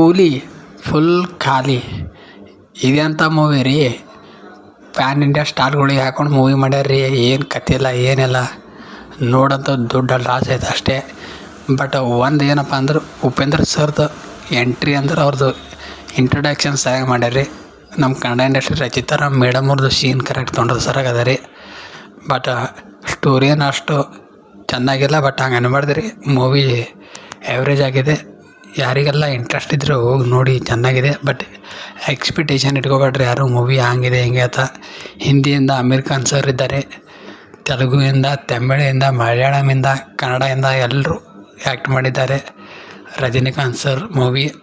ಕೂಲಿ ಫುಲ್ ಖಾಲಿ. ಇದೆಂಥ ಮೂವಿ ರೀ. ಪ್ಯಾನ್ ಇಂಡಿಯಾ ಸ್ಟಾರ್ಗಳಿಗೆ ಹಾಕೊಂಡು ಮೂವಿ ಮಾಡ್ಯಾರ ರೀ ಏನು ಕತೆ ಇಲ್ಲ, ಏನಿಲ್ಲ. ನೋಡಂಥ ದುಡ್ಡು ಲಾಸ್ ಆಯ್ತು ಅಷ್ಟೇ. ಬಟ್ ಒಂದು ಏನಪ್ಪ ಅಂದ್ರೆ, ಉಪೇಂದ್ರ ಸರ್ದು ಎಂಟ್ರಿ ಅಂದ್ರೆ ಅವ್ರದ್ದು ಇಂಟ್ರಡಕ್ಷನ್ ಸರಿಯಾಗಿ ಮಾಡ್ಯಾರ ರೀ ನಮ್ಮ ಕನ್ನಡ ಇಂಡಸ್ಟ್ರಿ ರಚಿತಾರ ಮೇಡಮ್ ಅವ್ರದ್ದು ಸೀನ್ ಕರೆಕ್ಟ್ ತೊಗೊಂಡ್ರೆ ಸರಿಯಾಗಿ ರೀ. ಬಟ್ ಸ್ಟೋರಿ ಏನು ಅಷ್ಟು ಚೆನ್ನಾಗಿಲ್ಲ ಬಟ್ ಹಂಗೆ ಅನ್ಬಾರ್ದು ರೀ. ಮೂವಿ ಆ್ಯಾವ್ರೇಜ್ ಆಗಿದೆ. ಯಾರಿಗೆಲ್ಲ ಇಂಟ್ರೆಸ್ಟ್ ಇದ್ದರೆ ಹೋಗಿ ನೋಡಿ, ಚೆನ್ನಾಗಿದೆ. ಬಟ್ ಎಕ್ಸ್ಪೆಕ್ಟೇಷನ್ ಇಟ್ಕೋಬೇಡ್ರಿ ಯಾರು ಮೂವಿ ಹಂಗಿದೆ, ಹಿಂಗೆ ಅಂತ. ಹಿಂದಿಯಿಂದ ಅಮೀರ್ ಸರ್ ಇದ್ದಾರೆ. ತೆಲುಗುವಿಂದ, ತಮಿಳಿಂದ ಮಲಯಾಳಮಿಂದ ಕನ್ನಡದಿಂದ ಎಲ್ಲರೂ ಆ್ಯಕ್ಟ್ ಮಾಡಿದ್ದಾರೆ. ರಜನಿಕಾಂತ್ ಸರ್ ಮೂವಿ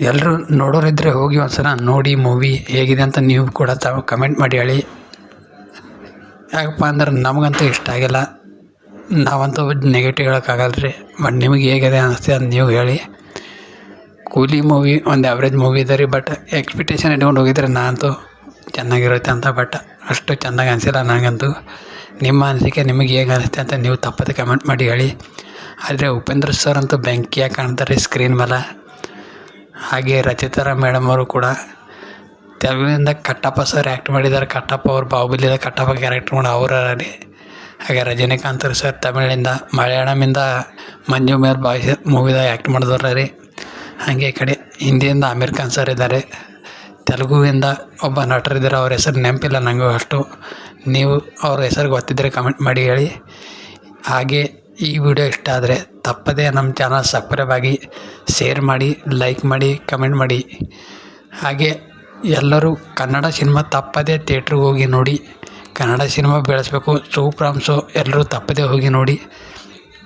ಎಲ್ಲರೂ ನೋಡೋರಿದ್ದರೆ ಹೋಗಿ ಒಂದು ಸಲ ನೋಡಿ ಮೂವಿ ಹೇಗಿದೆ ಅಂತ ನೀವು ಕೂಡ ತಾವು ಕಮೆಂಟ್ ಮಾಡಿ ಹೇಳಿ. ಯಾಕಪ್ಪ ಅಂದ್ರೆ ನಮಗಂತೂ ಇಷ್ಟ ಆಗಿಲ್ಲ. ನಾವಂತೂ ನೆಗೆಟಿವ್ ಹೇಳೋಕ್ಕಾಗಲ್ಲ ರೀ ಬಟ್ ನಿಮಗೆ ಹೇಗಿದೆ ಅನಿಸ್ತೆ ಅದು ನೀವು ಹೇಳಿ. ಕೂಲಿ ಮೂವಿ ಒಂದು ಆ್ಯಾವ್ರೇಜ್ ಮೂವಿ ಇದೆ ರೀ ಬಟ್ ಎಕ್ಸ್ಪೆಕ್ಟೇಷನ್ ಇಟ್ಕೊಂಡು ಹೋಗಿದ್ರೆ ನಾನಂತೂ ಚೆನ್ನಾಗಿರುತ್ತೆ ಅಂತ ಬಟ್ ಅಷ್ಟು ಚೆನ್ನಾಗಿ ಅನಿಸಿಲ್ಲ ನನಗಂತೂ ನಿಮ್ಮ ಅನಿಸಿಕೆ ನಿಮಗೆ ಹೇಗೆ ಅನಿಸುತ್ತೆ ಅಂತ ನೀವು ತಪ್ಪದೆ ಕಮೆಂಟ್ ಮಾಡಿ ಹೇಳಿ. ಆದರೆ ಉಪೇಂದ್ರ ಸರ್ ಅಂತೂ ಬೆಂಕಿಯಾಗಿ ಕಾಣ್ತಾರೆ ಸ್ಕ್ರೀನ್ ಮೇಲೆ. ಹಾಗೆ ರಚಿತಾರಾಮ್ ಮೇಡಮ್ ಅವರು ಕೂಡ ತೆಲುಗಿನಿಂದ ಕಟ್ಟಪ್ಪ ಸರ್ ಆ್ಯಕ್ಟ್ ಮಾಡಿದ್ದಾರೆ. ಕಟ್ಟಪ್ಪ ಅವ್ರು ಬಾಹುಬಲಿದ ಕಟ್ಟಪ್ಪ ಕ್ಯಾರೆಕ್ಟರ್ ಮಾಡಿ ಅವರ ಹಾಗೆ ರಜನಿಕಾಂತ್ ಸರ್ ತಮಿಳಿಂದ ಮಲಯಾಳಮಿಂದ ಮಂಜು ಮೇಲ್ ಬಾಯ್ಸ್ ಮೂವಿದಾಗ ಆ್ಯಕ್ಟ್ ಮಾಡಿದವ್ರ ರೀ. ಹಾಗೆ ಈ ಕಡೆ ಹಿಂದಿಯಿಂದ ಅಮೀರ್ ಖಾನ್ ಸರ್ ಇದ್ದಾರೆ ತೆಲುಗುವಿಂದ ಒಬ್ಬ ನಟರಿದ್ದಾರೆ ಅವ್ರ ಹೆಸರು ನೆನಪಿಲ್ಲ ನನಗೂ ಅಷ್ಟು. ನೀವು ಅವ್ರ ಹೆಸರು ಗೊತ್ತಿದ್ದರೆ ಕಮೆಂಟ್ ಮಾಡಿ ಹೇಳಿ. ಹಾಗೆ ಈ ವಿಡಿಯೋ ಇಷ್ಟ ಆದರೆ ತಪ್ಪದೇ ನಮ್ಮ ಚಾನಲ್ ಸಬ್ಸ್ಕ್ರೈಬ್ ಆಗಿ ಶೇರ್ ಮಾಡಿ ಲೈಕ್ ಮಾಡಿ ಕಮೆಂಟ್ ಮಾಡಿ. ಹಾಗೆ ಎಲ್ಲರೂ ಕನ್ನಡ ಸಿನಿಮಾ ತಪ್ಪದೇ ಥಿಯೇಟ್ರಿಗೆ ಹೋಗಿ ನೋಡಿ. ಕನ್ನಡ ಸಿನಿಮಾ ಬೆಳೆಸಬೇಕು. ಸೂಪ್ರಾಮ್ಸು ಎಲ್ಲರೂ ತಪ್ಪದೇ ಹೋಗಿ ನೋಡಿ.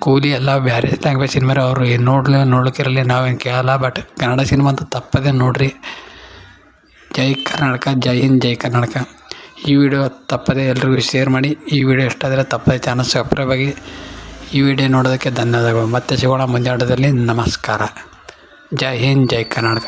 ಕೂಲಿ ಎಲ್ಲ ಬೇರೆ ಲ್ಯಾಂಗ್ವೇಜ್ ಸಿನಿಮಾ ಅವರು ಏನು ನೋಡಲಿ, ನೋಡ್ಲಿಕ್ಕಿರಲಿ ನಾವೇನು ಕೇಳಲ್ಲ ಬಟ್ ಕನ್ನಡ ಸಿನಿಮಾ ಅಂತ ತಪ್ಪದೇ ನೋಡಿರಿ. ಜೈ ಕರ್ನಾಟಕ, ಜೈ ಹಿಂದ್, ಜೈ ಕರ್ನಾಟಕ. ಈ ವಿಡಿಯೋ ತಪ್ಪದೇ ಎಲ್ರಿಗೂ ಶೇರ್ ಮಾಡಿ. ಈ ವಿಡಿಯೋ ಇಷ್ಟ ಆದರೆ ತಪ್ಪದೇ ಚಾನಲ್ ಸಬ್ಸ್ಕ್ರೈಬ್ ಆಗಿ. ಈ ವಿಡಿಯೋ ನೋಡೋದಕ್ಕೆ ಧನ್ಯವಾದಗಳು. ಮತ್ತೆ ಸಿಗೋಣ ಮುಂದೆ ಆಟದಲ್ಲಿ ನಮಸ್ಕಾರ. ಜೈ ಹಿಂದ್, ಜೈ ಕರ್ನಾಟಕ.